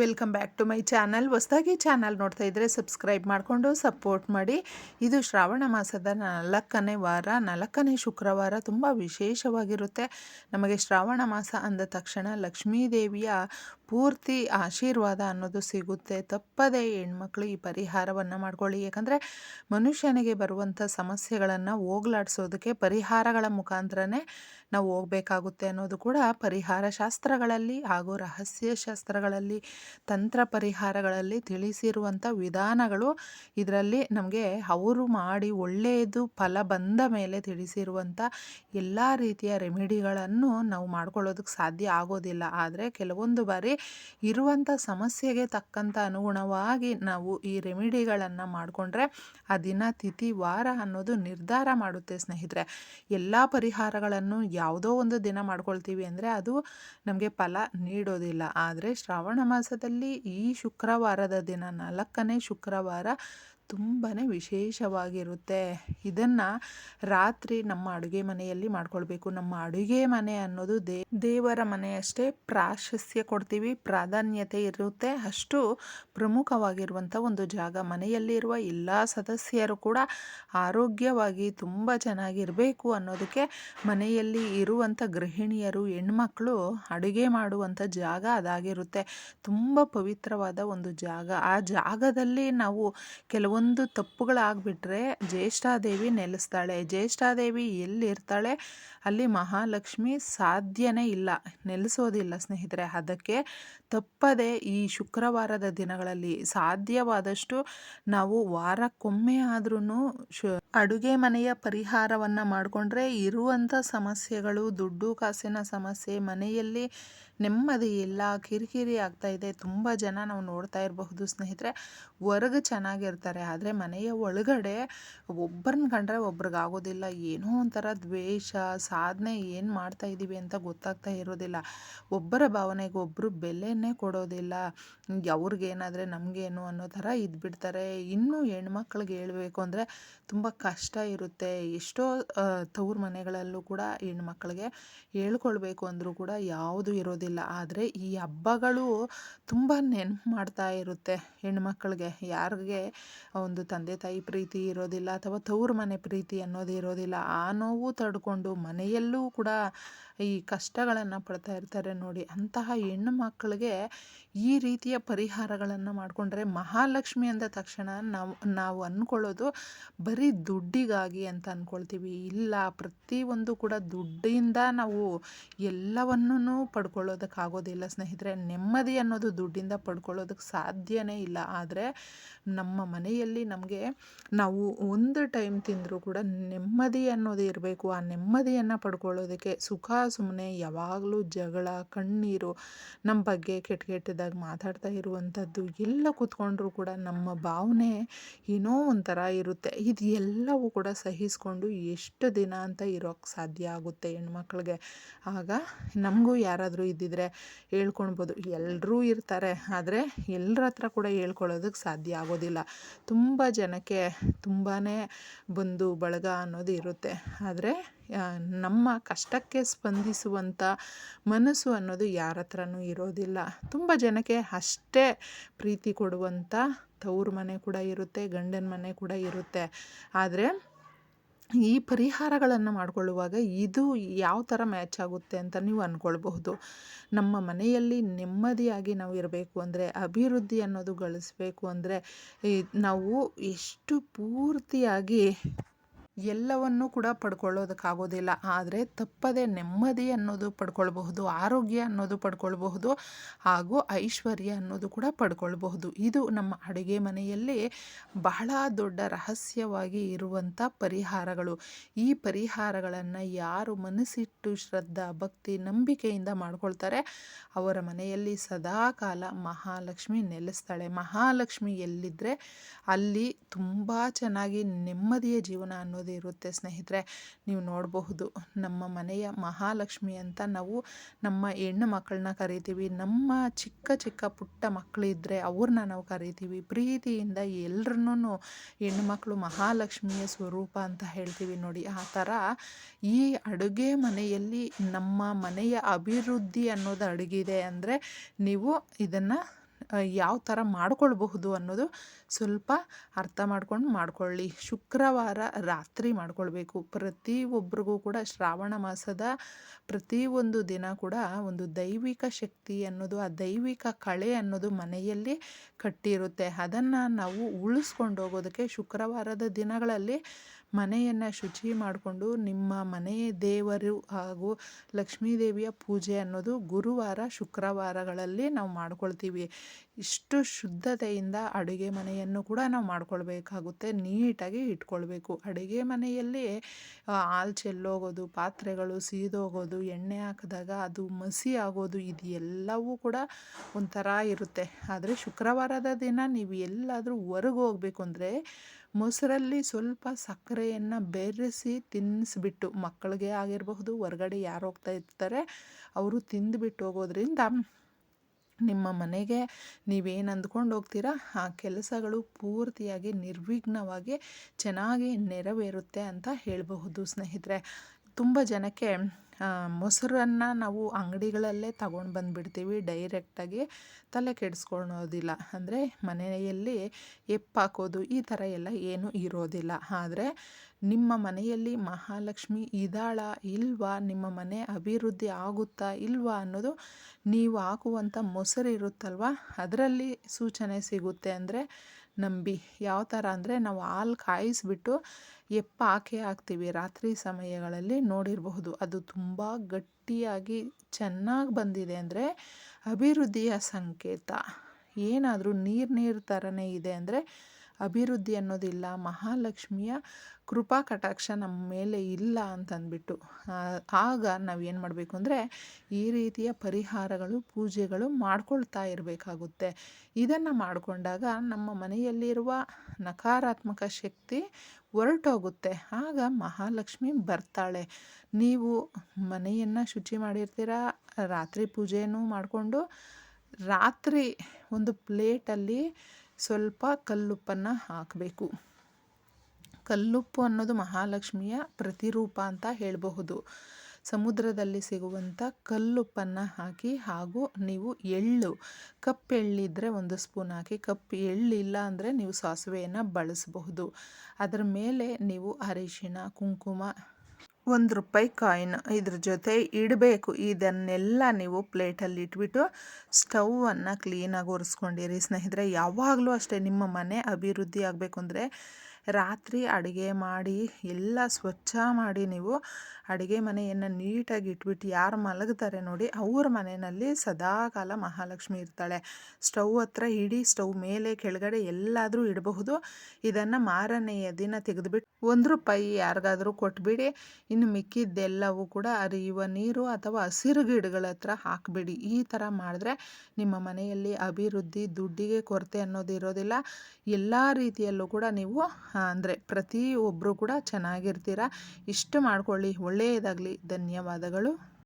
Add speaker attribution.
Speaker 1: Welcome back to my channel. ಹೊಸದಾಗಿ channel ನೋಡ್ತಾ ಇದ್ದರೆ ಸಬ್ಸ್ಕ್ರೈಬ್ ಮಾಡಿಕೊಂಡು ಸಪೋರ್ಟ್ ಮಾಡಿ. ಇದು ಶ್ರಾವಣ ಮಾಸದ ನಾಲ್ಕನೇ ವಾರ. ನಾಲ್ಕನೇ ಶುಕ್ರವಾರ ತುಂಬ ವಿಶೇಷವಾಗಿರುತ್ತೆ. ನಮಗೆ ಶ್ರಾವಣ ಮಾಸ ಅಂದ ತಕ್ಷಣ ಲಕ್ಷ್ಮೀ ದೇವಿಯ ಪೂರ್ತಿ ಆಶೀರ್ವಾದ ಅನ್ನೋದು ಸಿಗುತ್ತೆ. ತಪ್ಪದೆ ಹೆಣ್ಮಕ್ಳು ಈ ಪರಿಹಾರವನ್ನು ಮಾಡ್ಕೊಳ್ಳಿ. ಯಾಕಂದರೆ ಮನುಷ್ಯನಿಗೆ ಬರುವಂಥ ಸಮಸ್ಯೆಗಳನ್ನು ಹೋಗ್ಲಾಡ್ಸೋದಕ್ಕೆ ಪರಿಹಾರಗಳ ಮುಖಾಂತರನೇ ನಾವು ಹೋಗಬೇಕಾಗುತ್ತೆ ಅನ್ನೋದು ಕೂಡ ಪರಿಹಾರ ಶಾಸ್ತ್ರಗಳಲ್ಲಿ ಹಾಗೂ ರಹಸ್ಯ ಶಾಸ್ತ್ರಗಳಲ್ಲಿ ತಂತ್ರ ಪರಿಹಾರಗಳಲ್ಲಿ ತಿಳಿಸಿರುವಂಥ ವಿಧಾನಗಳು ಇದರಲ್ಲಿ ನಮಗೆ ಅವರು ಮಾಡಿ ಒಳ್ಳೆಯದು ಫಲ ಬಂದ ಮೇಲೆ ತಿಳಿಸಿರುವಂಥ ಎಲ್ಲ ರೀತಿಯ ರೆಮಿಡಿಗಳನ್ನು ನಾವು ಮಾಡ್ಕೊಳ್ಳೋದಕ್ಕೆ ಸಾಧ್ಯ ಆಗೋದಿಲ್ಲ. ಆದರೆ ಕೆಲವೊಂದು ಬಾರಿ ಇರುವಂಥ ಸಮಸ್ಯೆಗೆ ತಕ್ಕಂಥ ಅನುಗುಣವಾಗಿ ನಾವು ಈ ರೆಮಿಡಿಗಳನ್ನು ಮಾಡಿಕೊಂಡ್ರೆ ಆ ದಿನ, ತಿಥಿ, ವಾರ ಅನ್ನೋದು ನಿರ್ಧಾರ ಮಾಡುತ್ತೆ ಸ್ನೇಹಿತರೆ. ಎಲ್ಲ ಪರಿಹಾರಗಳನ್ನು ಯಾವುದೋ ಒಂದು ದಿನ ಮಾಡ್ಕೊಳ್ತೀವಿ ಅಂದರೆ ಅದು ನಮಗೆ ಫಲ ನೀಡೋದಿಲ್ಲ. ಆದರೆ ಶ್ರಾವಣ ಮಾಸದಲ್ಲಿ ಈ ಶುಕ್ರವಾರದ ದಿನ ನಾಲ್ಕನೇ ಶುಕ್ರವಾರ ತುಂಬಾ ವಿಶೇಷವಾಗಿರುತ್ತೆ. ಇದನ್ನು ರಾತ್ರಿ ನಮ್ಮ ಅಡುಗೆ ಮನೆಯಲ್ಲಿ ಮಾಡ್ಕೊಳ್ಬೇಕು. ನಮ್ಮ ಅಡುಗೆ ಮನೆ ಅನ್ನೋದು ದೇ, ದೇವರ ಮನೆಯಷ್ಟೇ ಪ್ರಾಶಸ್ತ್ಯ ಕೊಡ್ತೀವಿ, ಪ್ರಾಧಾನ್ಯತೆ ಇರುತ್ತೆ. ಅಷ್ಟು ಪ್ರಮುಖವಾಗಿರುವಂಥ ಒಂದು ಜಾಗ. ಮನೆಯಲ್ಲಿರುವ ಎಲ್ಲ ಸದಸ್ಯರು ಕೂಡ ಆರೋಗ್ಯವಾಗಿ ತುಂಬ ಚೆನ್ನಾಗಿರಬೇಕು ಅನ್ನೋದಕ್ಕೆ ಮನೆಯಲ್ಲಿ ಇರುವಂಥ ಗೃಹಿಣಿಯರು, ಹೆಣ್ಮಕ್ಳು ಅಡುಗೆ ಮಾಡುವಂಥ ಜಾಗ ಅದಾಗಿರುತ್ತೆ. ತುಂಬ ಪವಿತ್ರವಾದ ಒಂದು ಜಾಗ. ಆ ಜಾಗದಲ್ಲಿ ನಾವು ಕೆಲವು ಒಂದು ತಪ್ಪುಗಳಾಗ್ಬಿಟ್ರೆ ಜ್ಯೇಷ್ಠಾದೇವಿ ನೆಲೆಸ್ತಾಳೆ. ಜ್ಯೇಷ್ಠಾದೇವಿ ಎಲ್ಲಿರ್ತಾಳೆ? ಅಲ್ಲಿ ಮಹಾಲಕ್ಷ್ಮಿ ಸಾಧ್ಯನೇ ಇಲ್ಲ. ನೆಲೆಸೋದಿಲ್ಲ ಸ್ನೇಹಿತರೆ. ಅದಕ್ಕೆ ತಪ್ಪದೆ ಈ ಶುಕ್ರವಾರದ ದಿನಗಳಲ್ಲಿ ಸಾಧ್ಯವಾದಷ್ಟು ನಾವು ವಾರಕ್ಕೊಮ್ಮೆ ಆದ್ರೂ ಶು ಅಡುಗೆ ಮನೆಯ ಪರಿಹಾರವನ್ನು ಮಾಡಿಕೊಂಡ್ರೆ ಇರುವಂಥ ಸಮಸ್ಯೆಗಳು, ದುಡ್ಡು, ಕಾಸಿನ ಸಮಸ್ಯೆ, ಮನೆಯಲ್ಲಿ ನೆಮ್ಮದಿ ಇಲ್ಲ, ಕಿರಿಕಿರಿ ಆಗ್ತಾ ಇದೆ, ತುಂಬ ಜನ ನಾವು ನೋಡ್ತಾ ಇರಬಹುದು ಸ್ನೇಹಿತರೆ. ಹೊರಗೆ ಚೆನ್ನಾಗಿರ್ತಾರೆ, ಆದರೆ ಮನೆಯ ಒಳಗಡೆ ಒಬ್ಬರನ್ನ ಕಂಡ್ರೆ ಒಬ್ರಿಗಾಗೋದಿಲ್ಲ ಏನೋ ಒಂಥರ ದ್ವೇಷ, ಸಾಧನೆ ಏನು ಮಾಡ್ತಾ ಇದ್ದೀವಿ ಅಂತ ಗೊತ್ತಾಗ್ತಾ ಇರೋದಿಲ್ಲ. ಒಬ್ಬರ ಭಾವನೆಗೆ ಒಬ್ಬರು ಬೆಲೆನೇ ಕೊಡೋದಿಲ್ಲ. ಅವ್ರಿಗೇನಾದರೆ ನಮಗೇನು ಅನ್ನೋ ಥರ ಇದ್ಬಿಡ್ತಾರೆ. ಇನ್ನೂ ಹೆಣ್ಮಕ್ಳಿಗೆ ಹೇಳಬೇಕು ಅಂದರೆ ತುಂಬ ಕಷ್ಟ ಇರುತ್ತೆ. ಎಷ್ಟೋ ತವ್ರ ಮನೆಗಳಲ್ಲೂ ಕೂಡ ಹೆಣ್ಮಕ್ಳಿಗೆ ಹೇಳ್ಕೊಳ್ಬೇಕು ಅಂದರೂ ಕೂಡ ಯಾವುದು ಇರೋದಿಲ್ಲ. ಆದರೆ ಈ ಹಬ್ಬಗಳು ತುಂಬ ನೆನಪು ಮಾಡ್ತಾ ಇರುತ್ತೆ ಹೆಣ್ಮಕ್ಳಿಗೆ. ಯಾರಿಗೆ ಒಂದು ತಂದೆ ತಾಯಿ ಪ್ರೀತಿ ಇರೋದಿಲ್ಲ ಅಥವಾ ತವ್ರ ಮನೆ ಪ್ರೀತಿ ಅನ್ನೋದು ಇರೋದಿಲ್ಲ, ಆ ನೋವು ತಡ್ಕೊಂಡು ಮನೆಯಲ್ಲೂ ಕೂಡ ಈ ಕಷ್ಟಗಳನ್ನು ಪಡ್ತಾ ಇರ್ತಾರೆ ನೋಡಿ. ಅಂತಹ ಹೆಣ್ಣು ಮಕ್ಕಳಿಗೆ ಈ ರೀತಿಯ ಪರಿಹಾರಗಳನ್ನು ಮಾಡಿಕೊಂಡ್ರೆ ಮಹಾಲಕ್ಷ್ಮಿ ಅಂದ ತಕ್ಷಣ ನಾವು ನಾವು ಅಂದ್ಕೊಳ್ಳೋದು ಬರೀ ದುಡ್ಡಿಗಾಗಿ ಅಂತ ಅಂದ್ಕೊಳ್ತೀವಿ ಇಲ್ಲ, ಪ್ರತಿಯೊಂದು ಕೂಡ ದುಡ್ಡಿಂದ ನಾವು ಎಲ್ಲವನ್ನೂ ಪಡ್ಕೊಳ್ಳೋದಕ್ಕಾಗೋದಿಲ್ಲ ಸ್ನೇಹಿತರೆ. ನೆಮ್ಮದಿ ಅನ್ನೋದು ದುಡ್ಡಿಂದ ಪಡ್ಕೊಳ್ಳೋದಕ್ಕೆ ಸಾಧ್ಯನೇ ಇಲ್ಲ. ಆದರೆ ನಮ್ಮ ಮನೆಯಲ್ಲಿ ನಮಗೆ ನಾವು ಒಂದು ಟೈಮ್ ತಿಂದರೂ ಕೂಡ ನೆಮ್ಮದಿ ಅನ್ನೋದು ಇರಬೇಕು. ಆ ನೆಮ್ಮದಿಯನ್ನು ಪಡ್ಕೊಳ್ಳೋದಕ್ಕೆ ಸುಖ ಸುಮ್ಮನೆ ಯಾವಾಗಲೂ ಜಗಳ, ಕಣ್ಣೀರು ನಮ್ಮ ಬಗ್ಗೆ ಕೆಟ್ಟ ಕೆಟ್ಟದಾಗಿ ಮಾತಾಡ್ತಾ ಇರುವಂಥದ್ದು ಎಲ್ಲ ಕೂತ್ಕೊಂಡ್ರೂ ಕೂಡ ನಮ್ಮ ಭಾವನೆ ಏನೋ ಒಂಥರ ಇರುತ್ತೆ. ಇದು ಎಲ್ಲವೂ ಕೂಡ ಸಹಿಸ್ಕೊಂಡು ಎಷ್ಟು ದಿನ ಅಂತ ಇರೋಕ್ಕೆ ಸಾಧ್ಯ ಆಗುತ್ತೆ ಹೆಣ್ಮಕ್ಳಿಗೆ. ಆಗ ನಮಗೂ ಯಾರಾದರೂ ಇದ್ದಿದ್ರೆ ಹೇಳ್ಕೊಳ್ಬೋದು ಎಲ್ಲರೂ ಇರ್ತಾರೆ, ಆದರೆ ಎಲ್ಲರ ಹತ್ರ ಕೂಡ ಹೇಳ್ಕೊಳ್ಳೋದಕ್ಕೆ ಸಾಧ್ಯ ಆಗೋದಿಲ್ಲ. ತುಂಬ ಜನಕ್ಕೆ ತುಂಬಾ ಬಂಧು ಬಳಗ ಅನ್ನೋದು ಇರುತ್ತೆ. ಆದರೆ ನಮ್ಮ ಕಷ್ಟಕ್ಕೆ ಸ್ಪಂದಿಸುವಂಥ ಮನಸ್ಸು ಅನ್ನೋದು ಯಾರ ಹತ್ರನೂ ಇರೋದಿಲ್ಲ. ತುಂಬ ಜನಕ್ಕೆ ಅಷ್ಟೇ ಪ್ರೀತಿ ಕೊಡುವಂಥ ತವ್ರ ಮನೆ ಕೂಡ ಇರುತ್ತೆ, ಗಂಡನ ಮನೆ ಕೂಡ ಇರುತ್ತೆ. ಆದರೆ ಈ ಪರಿಹಾರಗಳನ್ನು ಮಾಡಿಕೊಳ್ಳುವಾಗ ಇದು ಯಾವ ಥರ ಮ್ಯಾಚ್ ಆಗುತ್ತೆ ಅಂತ ನೀವು ಅಂದ್ಕೊಳ್ಬಹುದು ನಮ್ಮ ಮನೆಯಲ್ಲಿ ನೆಮ್ಮದಿಯಾಗಿ ನಾವು ಇರಬೇಕು ಅಂದರೆ ಅಭಿವೃದ್ಧಿ ಅನ್ನೋದು ಗಳಿಸ್ಬೇಕು ಅಂದರೆ ನಾವು ಎಷ್ಟು ಪೂರ್ತಿಯಾಗಿ ಎಲ್ಲವನ್ನೂ ಕೂಡ ಪಡ್ಕೊಳ್ಳೋದಕ್ಕಾಗೋದಿಲ್ಲ. ಆದರೆ ತಪ್ಪದೆ ನೆಮ್ಮದಿ ಅನ್ನೋದು ಪಡ್ಕೊಳ್ಬಹುದು, ಆರೋಗ್ಯ ಅನ್ನೋದು ಪಡ್ಕೊಳ್ಬಹುದು, ಹಾಗೂ ಐಶ್ವರ್ಯ ಅನ್ನೋದು ಕೂಡ ಪಡ್ಕೊಳ್ಬಹುದು. ಇದು ನಮ್ಮ ಅಡುಗೆ ಮನೆಯಲ್ಲಿ ಬಹಳ ದೊಡ್ಡ ರಹಸ್ಯವಾಗಿ ಇರುವಂಥ ಪರಿಹಾರಗಳು. ಈ ಪರಿಹಾರಗಳನ್ನು ಯಾರು ಮನಸ್ಸಿಟ್ಟು ಶ್ರದ್ಧಾ, ಭಕ್ತಿ, ನಂಬಿಕೆಯಿಂದ ಮಾಡ್ಕೊಳ್ತಾರೆ, ಅವರ ಮನೆಯಲ್ಲಿ ಸದಾಕಾಲ ಮಹಾಲಕ್ಷ್ಮಿ ನೆಲೆಸ್ತಾಳೆ. ಮಹಾಲಕ್ಷ್ಮಿ ಎಲ್ಲಿದ್ದರೆ ಅಲ್ಲಿ ತುಂಬ ಚೆನ್ನಾಗಿ ನೆಮ್ಮದಿಯ ಜೀವನ ಅನ್ನೋದು ಇರುತ್ತೆ ಸ್ನೇಹಿತರೆ. ನೀವು ನೋಡಬಹುದು ನಮ್ಮ ಮನೆಯ ಮಹಾಲಕ್ಷ್ಮಿ ಅಂತ ನಾವು ನಮ್ಮ ಹೆಣ್ಣು ಮಕ್ಕಳನ್ನ ಕರಿತೀವಿ. ನಮ್ಮ ಚಿಕ್ಕ ಚಿಕ್ಕ ಪುಟ್ಟ ಮಕ್ಕಳಿದ್ರೆ ಅವ್ರನ್ನ ನಾವು ಕರಿತೀವಿ. ಪ್ರೀತಿಯಿಂದ ಎಲ್ರನ್ನೂ ಹೆಣ್ಣುಮಕ್ಕಳು ಮಹಾಲಕ್ಷ್ಮಿಯ ಸ್ವರೂಪ ಅಂತ ಹೇಳ್ತೀವಿ ನೋಡಿ. ಆ ಥರ ಈ ಅಡುಗೆ ಮನೆಯಲ್ಲಿ ನಮ್ಮ ಮನೆಯ ಅಭಿವೃದ್ಧಿ ಅನ್ನೋದು ಅಡುಗಿದೆ ಅಂದರೆ ನೀವು ಇದನ್ನು ಯಾವ ಥರ ಮಾಡ್ಕೊಳ್ಬಹುದು ಅನ್ನೋದು ಸ್ವಲ್ಪ ಅರ್ಥ ಮಾಡ್ಕೊಂಡು ಮಾಡ್ಕೊಳ್ಳಿ. ಶುಕ್ರವಾರ ರಾತ್ರಿ ಮಾಡ್ಕೊಳ್ಬೇಕು. ಪ್ರತಿಯೊಬ್ಬರಿಗೂ ಕೂಡ ಶ್ರಾವಣ ಮಾಸದ ಪ್ರತಿಯೊಂದು ದಿನ ಕೂಡ ಒಂದು ದೈವಿಕ ಶಕ್ತಿ ಅನ್ನೋದು, ಆ ದೈವಿಕ ಕಳೆ ಅನ್ನೋದು ಮನೆಯಲ್ಲಿ ಕಟ್ಟಿರುತ್ತೆ. ಅದನ್ನು ನಾವು ಉಳಿಸ್ಕೊಂಡು ಹೋಗೋದಕ್ಕೆ ಶುಕ್ರವಾರದ ದಿನಗಳಲ್ಲಿ ಮನೆಯನ್ನು ಶುಚಿ ಮಾಡಿಕೊಂಡು ನಿಮ್ಮ ಮನೆಯ ದೇವರು ಹಾಗೂ ಲಕ್ಷ್ಮೀ ದೇವಿಯ ಪೂಜೆ ಅನ್ನೋದು ಗುರುವಾರ, ಶುಕ್ರವಾರಗಳಲ್ಲಿ ನಾವು ಮಾಡ್ಕೊಳ್ತೀವಿ. ಇಷ್ಟು ಶುದ್ಧತೆಯಿಂದ ಅಡುಗೆ ಮನೆಯನ್ನು ಕೂಡ ನಾವು ಮಾಡ್ಕೊಳ್ಬೇಕಾಗುತ್ತೆ. ನೀಟಾಗಿ ಇಟ್ಕೊಳ್ಬೇಕು. ಅಡುಗೆ ಮನೆಯಲ್ಲಿ ಹಾಲು ಚೆಲ್ಲೋಗೋದು, ಪಾತ್ರೆಗಳು ಸೀದೋಗೋದು, ಎಣ್ಣೆ ಹಾಕಿದಾಗ ಅದು ಮಸಿ ಆಗೋದು ಇದು ಎಲ್ಲವೂ ಕೂಡ ಒಂಥರ ಇರುತ್ತೆ. ಆದರೆ ಶುಕ್ರವಾರದ ದಿನ ನೀವು ಎಲ್ಲಾದರೂ ಹೊರಗೆ ಹೋಗಬೇಕು ಅಂದರೆ ಮೊಸರಲ್ಲಿ ಸ್ವಲ್ಪ ಸಕ್ಕರೆಯನ್ನು ಬೆರೆಸಿ ತಿನ್ನಿಸ್ಬಿಟ್ಟು ಮಕ್ಕಳಿಗೆ ಆಗಿರಬಹುದು, ಹೊರ್ಗಡೆ ಯಾರು ಹೋಗ್ತಾ ಇರ್ತಾರೆ, ಅವರು ತಿಂದುಬಿಟ್ಟು ಹೋಗೋದ್ರಿಂದ ನಿಮ್ಮ ಮನೆಗೆ ನೀವೇನು ಅಂದ್ಕೊಂಡು ಹೋಗ್ತೀರಾ? ಆ ಕೆಲಸಗಳು ಪೂರ್ತಿಯಾಗಿ ನಿರ್ವಿಘ್ನವಾಗಿ ಚೆನ್ನಾಗಿ ನೆರವೇರುತ್ತೆ ಅಂತ ಹೇಳಬಹುದು ಸ್ನೇಹಿತರೆ. ತುಂಬ ಜನಕ್ಕೆ ಮೊಸರನ್ನು ನಾವು ಅಂಗಡಿಗಳಲ್ಲೇ ತಗೊಂಡು ಬಂದುಬಿಡ್ತೀವಿ. ಡೈರೆಕ್ಟಾಗಿ ತಲೆ ಕೆಡಿಸ್ಕೊಳೋದಿಲ್ಲ. ಅಂದರೆ ಮನೆಯಲ್ಲಿ ಎಪ್ಪಾಕೋದು ಈ ಥರ ಎಲ್ಲ ಏನೂ ಇರೋದಿಲ್ಲ. ಆದರೆ ನಿಮ್ಮ ಮನೆಯಲ್ಲಿ ಮಹಾಲಕ್ಷ್ಮಿ ಇದ್ದಾಳ ಇಲ್ವಾ? ನಿಮ್ಮ ಮನೆ ಅಭಿವೃದ್ಧಿ ಆಗುತ್ತಾ ಇಲ್ವಾ ಅನ್ನೋದು ನೀವು ಹಾಕುವಂಥ ಮೊಸರು ಇರುತ್ತಲ್ವ? ಅದರಲ್ಲಿ ಸೂಚನೆ ಸಿಗುತ್ತೆ. ಅಂದರೆ ನಂಬಿ. ಯಾವ ಥರ ಅಂದರೆ ನಾವು ಹಾಲು ಕಾಯಿಸಿಬಿಟ್ಟು ಎಪ್ಪ ಹಾಕಿ ಹಾಕ್ತೀವಿ ರಾತ್ರಿ ಸಮಯಗಳಲ್ಲಿ ನೋಡಿರಬಹುದು. ಅದು ತುಂಬ ಗಟ್ಟಿಯಾಗಿ ಚೆನ್ನಾಗಿ ಬಂದಿದೆ ಅಂದರೆ ಅಭಿವೃದ್ಧಿಯ ಸಂಕೇತ. ಏನಾದರೂ ನೀರು ನೀರು ಥರನೇ ಇದೆ ಅಂದರೆ ಅಭಿವೃದ್ಧಿ ಅನ್ನೋದಿಲ್ಲ, ಮಹಾಲಕ್ಷ್ಮಿಯ ಕೃಪಾ ಕಟಾಕ್ಷ ನಮ್ಮ ಮೇಲೆ ಇಲ್ಲ ಅಂತಂದ್ಬಿಟ್ಟು ಆಗ ನಾವು ಏನು ಮಾಡಬೇಕು ಅಂದರೆ ಈ ರೀತಿಯ ಪರಿಹಾರಗಳು, ಪೂಜೆಗಳು ಮಾಡ್ಕೊಳ್ತಾ ಇರಬೇಕಾಗುತ್ತೆ. ಇದನ್ನು ಮಾಡಿಕೊಂಡಾಗ ನಮ್ಮ ಮನೆಯಲ್ಲಿರುವ ನಕಾರಾತ್ಮಕ ಶಕ್ತಿ ಹೊರಟೋಗುತ್ತೆ. ಆಗ ಮಹಾಲಕ್ಷ್ಮಿ ಬರ್ತಾಳೆ. ನೀವು ಮನೆಯನ್ನು ಶುಚಿ ಮಾಡಿರ್ತೀರ, ರಾತ್ರಿ ಪೂಜೆಯನ್ನು ಮಾಡಿಕೊಂಡು, ರಾತ್ರಿ ಒಂದು ಪ್ಲೇಟಲ್ಲಿ ಸ್ವಲ್ಪ ಕಲ್ಲುಪ್ಪನ್ನು ಹಾಕಬೇಕು. ಕಲ್ಲುಪ್ಪು ಅನ್ನೋದು ಮಹಾಲಕ್ಷ್ಮಿಯ ಪ್ರತಿರೂಪ ಅಂತ ಹೇಳಬಹುದು. ಸಮುದ್ರದಲ್ಲಿ ಸಿಗುವಂಥ ಕಲ್ಲುಪ್ಪನ್ನು ಹಾಕಿ ಹಾಗೂ ನೀವು ಎಳ್ಳು ಕಪ್ಪು ಎಳ್ಳಿದ್ರೆ ಒಂದು ಸ್ಪೂನ್ ಹಾಕಿ, ಕಪ್ ಎಳ್ಳಿಲ್ಲ ಅಂದರೆ ನೀವು ಸಾಸಿವೆಯನ್ನು ಬಳಸಬಹುದು. ಅದರ ಮೇಲೆ ನೀವು ಅರಿಶಿಣ, ಕುಂಕುಮ ಒಂದು ರೂಪಾಯಿ ಕಾಯಿನ್ ಇದ್ರ ಜೊತೆ ಇಡಬೇಕು. ಇದನ್ನೆಲ್ಲ ನೀವು ಪ್ಲೇಟಲ್ಲಿ ಇಟ್ಬಿಟ್ಟು ಸ್ಟವನ್ನು ಕ್ಲೀನಾಗಿ ಒರೆಸ್ಕೊಂಡಿರಿ. ಸ್ನೇಹಿತರೆ, ಯಾವಾಗಲೂ ಅಷ್ಟೇ ನಿಮ್ಮ ಮನೆ ಅಭಿವೃದ್ಧಿ ಆಗಬೇಕು ಅಂದರೆ ರಾತ್ರಿ ಅಡುಗೆ ಮಾಡಿ ಎಲ್ಲ ಸ್ವಚ್ಛ ಮಾಡಿ ನೀವು ಅಡುಗೆ ಮನೆಯನ್ನು ನೀಟಾಗಿ ಇಟ್ಬಿಟ್ಟು ಯಾರು ಮಲಗ್ತಾರೆ ನೋಡಿ ಅವ್ರ ಮನೆಯಲ್ಲಿ ಸದಾಕಾಲ ಮಹಾಲಕ್ಷ್ಮಿ ಇರ್ತಾಳೆ. ಸ್ಟವ್ ಹತ್ರ ಇಡೀ, ಸ್ಟವ್ ಮೇಲೆ ಕೆಳಗಡೆ ಎಲ್ಲಾದರೂ ಇಡಬಹುದು. ಇದನ್ನು ಮಾರನೆಯ ದಿನ ತೆಗೆದುಬಿಟ್ಟು ಒಂದು ರೂಪಾಯಿ ಯಾರಿಗಾದರೂ ಕೊಟ್ಬಿಡಿ. ಇನ್ನು ಮಿಕ್ಕಿದ್ದೆಲ್ಲವೂ ಕೂಡ ಅರಿಯುವ ನೀರು ಅಥವಾ ಹಸಿರು ಗಿಡಗಳ ಹತ್ರ ಹಾಕಿಬಿಡಿ. ಈ ಥರ ಮಾಡಿದ್ರೆ ನಿಮ್ಮ ಮನೆಯಲ್ಲಿ ಅಭಿವೃದ್ಧಿ ದುಡ್ಡಿಗೆ ಕೊರತೆ ಅನ್ನೋದು ಇರೋದಿಲ್ಲ. ಎಲ್ಲ ರೀತಿಯಲ್ಲೂ ಕೂಡ ನೀವು ಅಂದರೆ ಪ್ರತಿಯೊಬ್ಬರು ಕೂಡ ಚೆನ್ನಾಗಿರ್ತೀರ? ಇಷ್ಟು ಮಾಡ್ಕೊಳ್ಳಿ. ಒಳ್ಳೆಯದಾಗಲಿ. ಧನ್ಯವಾದಗಳು.